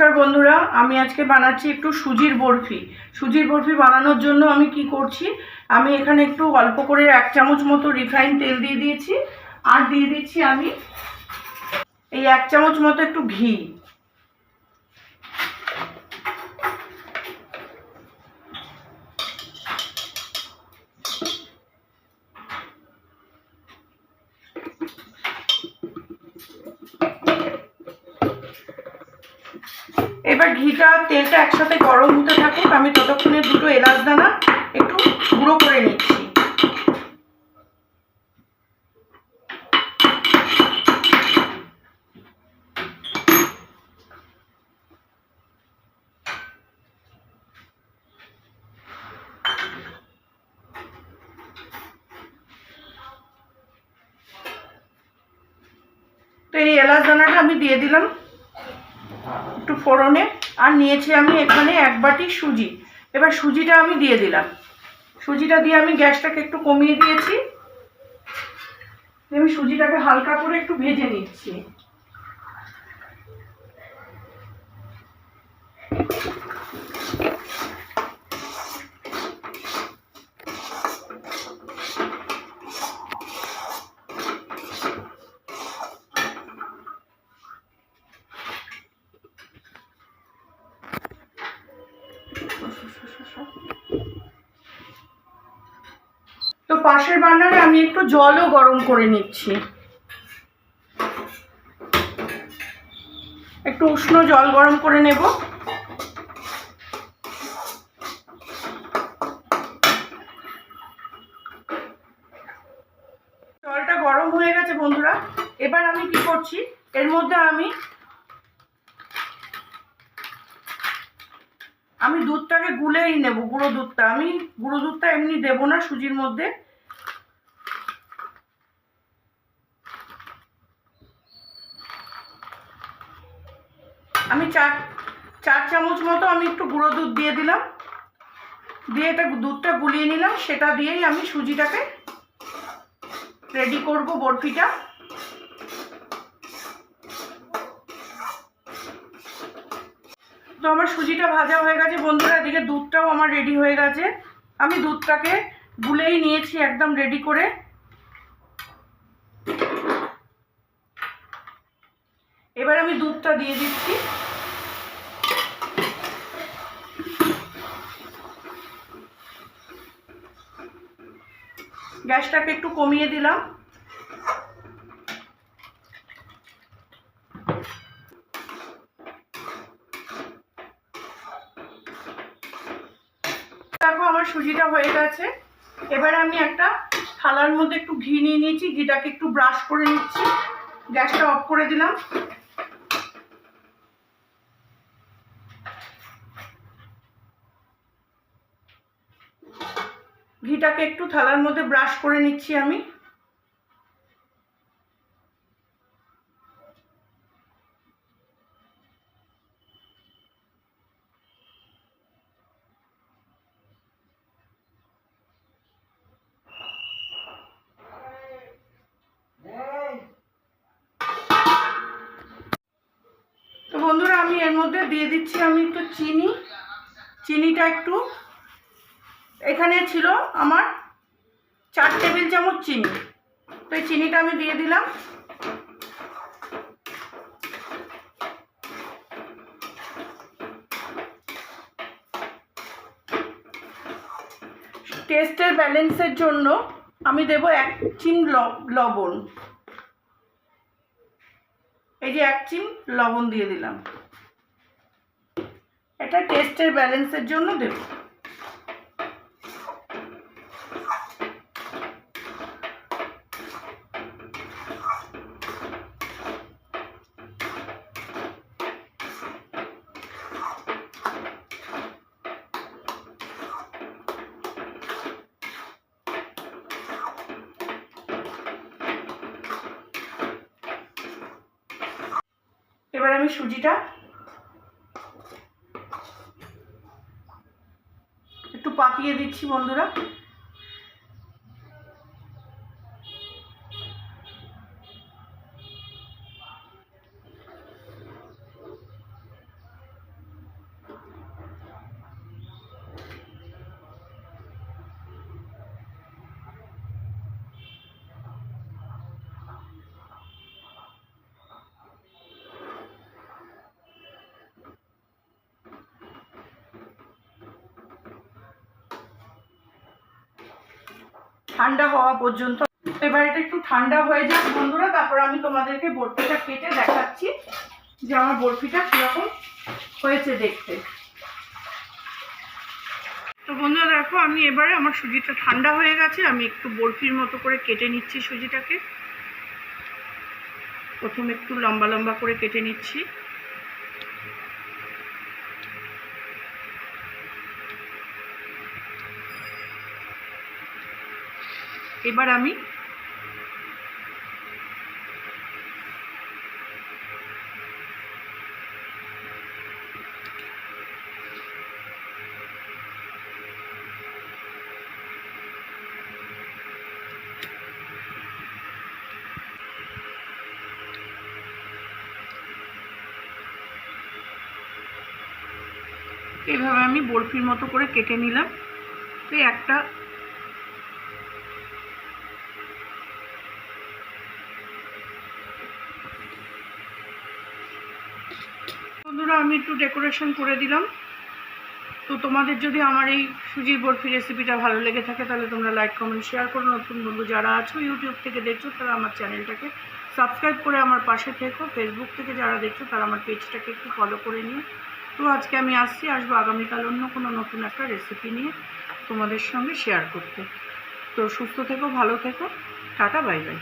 নমস্কার বন্ধুরা, আমি আজকে বানাচ্ছি একটু সুজির বরফি। সুজির বরফি বানানোর জন্য আমি কি করছি? আমি এখানে একটু অল্প করে এক চামচ মতো রিফাইন তেল দিয়ে দিয়েছি, আর দিয়ে দিচ্ছি আমি এই এক চামচ মতো একটু ঘি। এবার ঘিটা তেলটা একসাথে গরম হতে থাকুক, আমি ততক্ষণে দুটো এলাচ দানা একটু গুঁড়ো করে নিচ্ছি। তো এই এলাচ দানাটা আমি দিয়ে দিলাম। একটু ফোড়নে আর নিয়েছি আমি এখানে এক বাটি সুজি। এবার সুজিটা আমি দিয়ে দিলাম। সুজিটা দিয়ে আমি গ্যাসটাকে একটু কমিয়ে দিয়েছি। আমি সুজিটাকে হালকা করে একটু ভেজে নিচ্ছি তো পাশের বার্নারে আমি একটু জলও গরম করে নিচ্ছি। একটু উষ্ণ জল গরম করে নেব। জলটা গরম হয়ে গেছে বন্ধুরা। এবার আমি কি করছি? এর মধ্যে আমি আমি দুধটাকে গুলেই নেব, গুঁড়ো দুধটা। আমি গুঁড়ো দুধটা এমনি দেবো না সুজির মধ্যে। আমি চার চার চামচ মতো আমি একটু গুঁড়ো দুধ দিয়ে দিলাম। দিয়ে এটা দুধটা গুলিয়ে নিলাম, সেটা দিয়েই আমি সুজিটাকে রেডি করব বরফিটা। তো আমার সুজিটা ভাজা হয়ে গেছে। বন্ধুরা, এদিকে দুধটাও আমার রেডি হয়ে গেছে। আমি দুধটাকে গুলেই নিয়েছি একদম রেডি করে। এবার আমি দুধটা দিয়ে দিচ্ছি। গ্যাসটাকে একটু কমিয়ে দিলাম। দেখো আমার সুজিটা হয়ে গেছে। এবারে আমি একটা থালার মধ্যে একটু ঘি নিয়ে নিয়েছি, ঘিটাকে একটু ব্রাশ করে নিচ্ছি। গ্যাসটা অফ করে দিলাম। ঘিটাকে একটু থালার মধ্যে ব্রাশ করে নিচ্ছি আমি। তো বন্ধুরা, আমি এর মধ্যে দিয়ে দিচ্ছি আমি একটু চিনি। চিনিটা একটু এখানে ছিল আমার চার টেবিল চামচ চিনি। তো এই চিনিটা আমি দিয়ে দিলাম। টেস্টের ব্যালেন্সের জন্য আমি দেব এক চিম লবণ। এই যে এক চিম লবণ দিয়ে দিলাম। এটা টেস্টের ব্যালেন্সের জন্য দেব। এবার আমি সুজিটা একটু পাকিয়ে দিচ্ছি বন্ধুরা। ঠান্ডা হওয়া পর্যন্ত। এবার এটা একটু ঠান্ডা হয়ে যাক বন্ধুরা, তারপর আমি তোমাদেরকে বরফিটা কেটে দেখাচ্ছি যে আমার বরফিটা কীরকম হয়েছে দেখতে। তো বন্ধুরা, দেখো, আমি এবারে আমার সুজিটা ঠান্ডা হয়ে গেছে, আমি একটু বরফির মতো করে কেটে নিচ্ছি সুজিটাকে। প্রথমে একটু লম্বা লম্বা করে কেটে নিচ্ছি। এবার আমি এভাবে আমি বরফির মতো করে কেটে নিলাম। তো একটা বন্ধুরা, আমি একটু ডেকোরেশন করে দিলাম। তো তোমাদের যদি আমার এই সুজির বরফি রেসিপিটা ভালো লেগে থাকে, তাহলে তোমরা লাইক কমেন্ট শেয়ার করো। নতুন বন্ধু যারা আছো ইউটিউব থেকে দেখছ, তারা আমার চ্যানেলটাকে সাবস্ক্রাইব করে আমার পাশে থেকো। ফেসবুক থেকে যারা দেখছ, তারা আমার পেজটাকে একটু ফলো করে নিও। তো আজকে আমি আসছি, আসব আগামীকাল অন্য কোনো নতুন একটা রেসিপি নিয়ে তোমাদের সঙ্গে শেয়ার করতে। তো সুস্থ থেকো, ভালো থেকো। Tata bye bye